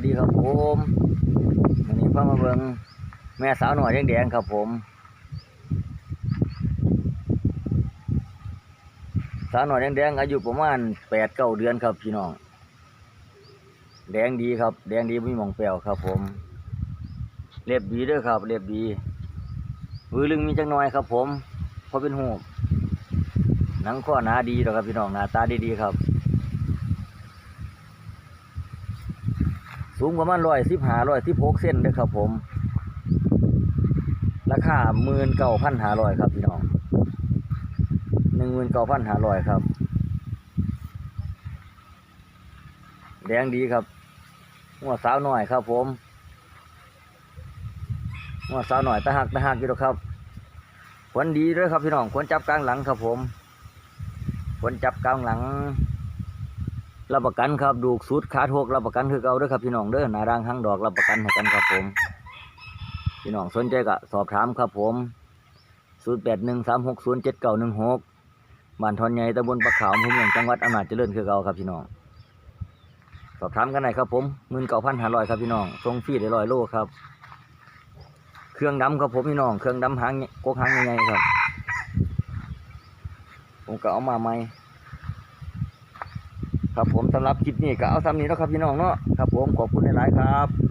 สดีครับผมวันนี้พามาเบิ่งแม่สาวหน่อยแดงๆครับผม สาวหน่อยแดงๆอายุประมาณแปดเก้าเดือนครับพี่น้อง แดงดีครับ แดงดีไม่มองแปลวครับผมเรียบดีด้วยครับเรียบดีวือลึงมีจังน้อยครับผมเพราะเป็นหูหนังข้อหนาดีแล้วครับพี่น้องหน้าตาดีๆครับ สูงประมาณร้อยสิบหาร้อยสิบหกเซนเด้ครับผม ราคาหมื่นเก้าพันหาร้อยครับพี่น้องหนึ่งหมื่นเก้าพันหาร้อยครับแดงดีครับหัวสาวหน่อยครับผมหัวสาวหน่อยตะหักตะหักอยู่แล้วครับขวนดีด้วยครับพี่น้องขวนจับกลางหลังครับผมขวนจับกลางหลัง รับประกันครับดูกสุดขาทกรับประกันคือเก่าด้อครับพี่น้องเด้อหนาร่างทั้งดอกรับประกันให้กันครับผม พี่น้องสนใจก็สอบถามครับผมศูนย์แปดหนึ่งสามหกศูนย์เจ็ดเก้าหนึ่งหกบ้านทอนใหญ่ตำบลปะขาวอำเภอเมืองจังหวัดอำนาจเจริญคือเก่าครับพี่น้อง สอบถามกันหน่อยครับผมหมื่นเก้าพันห้าร้อยครับพี่น้องทรงฟรีได้ร้อยโลครับ เครื่องดำครับผมพี่น้อง เครื่องดำหางกกหางยังไงครับ ผมก็เอามาใหม่ ครับผมสำหรับคลิปนี้ก็เอาซ้ำนี้แล้วครับพี่น้องเนาะครับผมขอบคุณหลายๆครับ